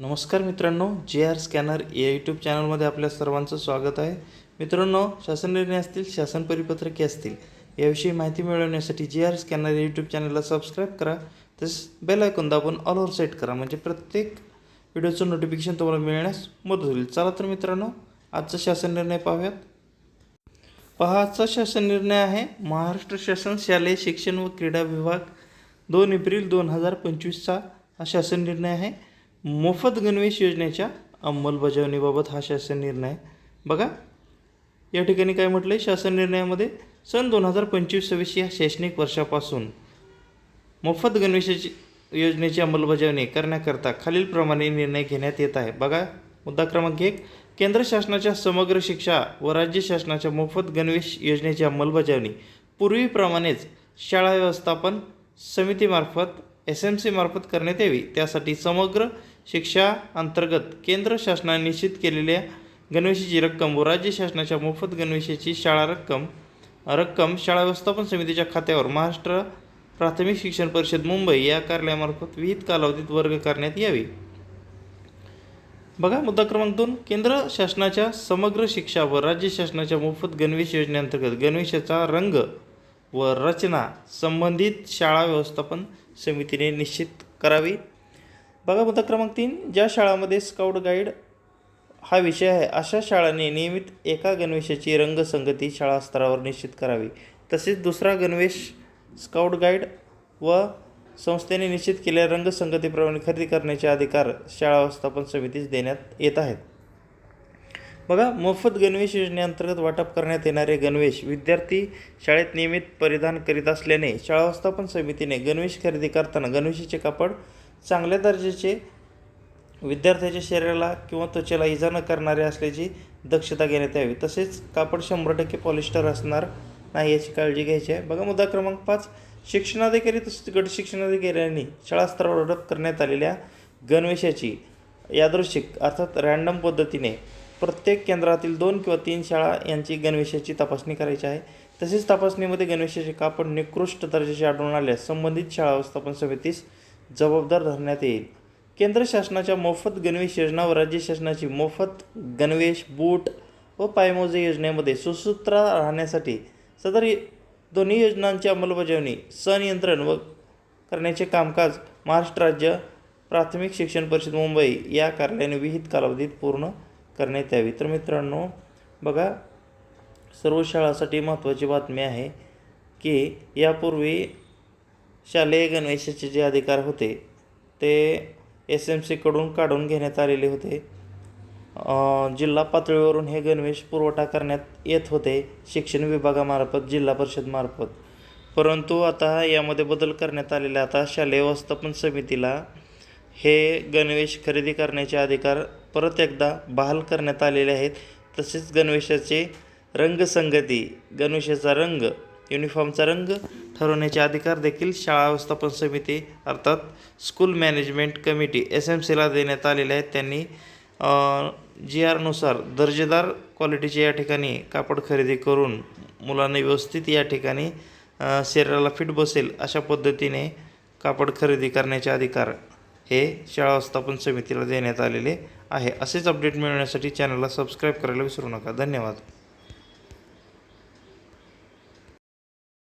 नमस्कार मित्रांनो जे आर स्कॅनर या यूट्यूब चॅनलमध्ये आपल्या सर्वांचं स्वागत आहे. मित्रांनो शासन निर्णय असतील शासन परिपत्रके असतील याविषयी माहिती मिळवण्यासाठी जे आर स्कॅनर या यूट्यूब चॅनलला सबस्क्राईब करा. तसेच बेल ऐकून दाबून ऑलवर सेट करा. म्हणजे प्रत्येक व्हिडिओचं नोटिफिकेशन तुम्हाला मिळण्यास मदत होईल. चला तर मित्रांनो आजचा शासन निर्णय पाहूयात. पहा आजचा शासन निर्णय आहे महाराष्ट्र शासन शालेय शिक्षण व क्रीडा विभाग दोन एप्रिल दोन हजार पंचवीसचा हा शासन निर्णय आहे. मोफत गणवेश योजनेच्या अंमलबजावणीबाबत हा शासन निर्णय. आहे. बघा या ठिकाणी काय म्हटलं आहे शासन निर्णयामध्ये सन दोन हजार पंचवीस सव्वीस या शैक्षणिक वर्षापासून मोफत गणवेशाची योजनेची अंमलबजावणी करण्याकरता खालीलप्रमाणे निर्णय घेण्यात येत आहे. बघा मुद्दा क्रमांक एक. केंद्र शासनाच्या समग्र शिक्षा व राज्य शासनाच्या मोफत गणवेश योजनेची अंमलबजावणी पूर्वीप्रमाणेच शाळा व्यवस्थापन समितीमार्फत एस एम सीमार्फत करण्यात यावी. त्यासाठी समग्र शिक्षा अंतर्गत केंद्र शासनाने निश्चित केलेल्या गणवेशाची रक्कम व राज्य शासनाच्या मोफत गणवेशाची शाळा रक्कम रक्कम शाळा व्यवस्थापन समितीच्या खात्यावर महाराष्ट्र प्राथमिक शिक्षण परिषद मुंबई या कार्यालयामार्फत विहित कालावधीत वर्ग करण्यात यावी. बघा मुद्दा क्रमांक दोन. केंद्र शासनाच्या समग्र शिक्षा व राज्य शासनाच्या मोफत गणवेश योजनेअंतर्गत गणवेशाचा रंग व रचना संबंधित शाळा व्यवस्थापन समितीने निश्चित करावी. बघा मुद्दा क्रमांक तीन. ज्या शाळांमध्ये स्काउट गाईड हा विषय आहे अशा शाळांनी नियमित एका गणवेशाची रंगसंगती शाळा स्तरावर निश्चित करावी. तसेच दुसरा गणवेश स्काउट गाईड व संस्थेने निश्चित केलेल्या रंगसंगतीप्रमाणे खरेदी करण्याचे अधिकार शाळा व्यवस्थापन समितीस देण्यात येत आहेत. बघा मोफत गणवेश योजनेअंतर्गत वाटप करण्यात येणारे गणवेश विद्यार्थी शाळेत नियमित परिधान करीत असल्याने शाळा व्यवस्थापन समितीने गणवेश खरेदी करताना गणवेशाचे कापड चांगल्या दर्जाचे विद्यार्थ्याच्या शरीराला किंवा त्वचेला इजा न करणारे असल्याची दक्षता घेण्यात यावी. तसेच कापड शंभर टक्के पॉलिस्टर असणार नाही याची काळजी घ्यायची आहे. बघा मुद्दा क्रमांक पाच. शिक्षणाधिकारी तसेच गट शिक्षणाधिकाऱ्यांनी शाळा स्तरावर करण्यात आलेल्या गणवेशाची यादृशिक अर्थात रँडम पद्धतीने प्रत्येक केंद्रातील दोन किंवा तीन शाळा यांची गणवेशाची तपासणी करायची आहे. तसेच तपासणीमध्ये गणवेशाचे कापड निकृष्ट दर्जाचे आढळून आल्यास संबंधित शाळा व्यवस्थापन समितीस जबाबदार धरण्यात येईल. केंद्र शासनाच्या मोफत गणवेश योजना व राज्य शासनाची मोफत गणवेश बूट व पायमोजे योजनेमध्ये सुसूत्रा राहण्यासाठी सदर दोन्ही योजनांची अंमलबजावणी सनियंत्रण व करण्याचे कामकाज महाराष्ट्र राज्य प्राथमिक शिक्षण परिषद मुंबई या कार्यालयाने विहित कालावधीत पूर्ण करण्यात यावी. तर मित्रांनो बघा सर्व शाळांसाठी महत्त्वाची बातमी आहे की यापूर्वी शालेय गणवेशाचे जे अधिकार होते ते एस एम सीकडून काढून घेण्यात आलेले होते जिल्हा पातळीवरून हे गणवेश पुरवठा करण्यात येत होते शिक्षण विभागामार्फत जिल्हा परिषदमार्फत परंतु आता यामध्ये बदल करण्यात आलेले आहे. आता शालेय व्यवस्थापन समितीला हे गणवेश खरेदी करण्याचे अधिकार परत एकदा बहाल करण्यात आलेले आहेत तसेच गणवेशाचे रंगसंगती गणवेशाचा रंग युनिफॉर्मचा रंग ठरवण्याचे अधिकार देखील शाळा व्यवस्थापन समिती अर्थात school management committee S M सीला देण्यात आलेले आहेत. त्यांनी जी आरनुसार दर्जेदार क्वालिटीचे या ठिकाणी कापड खरेदी करून मुलांना व्यवस्थित या ठिकाणी शरीराला फिट बसेल अशा पद्धतीने कापड खरेदी करण्याचे अधिकार हे शाळा व्यवस्थापन समितीला देण्यात आलेले आहे. असेच अपडेट मिळवण्यासाठी चॅनलला सबस्क्राईब करायला विसरू नका. धन्यवाद.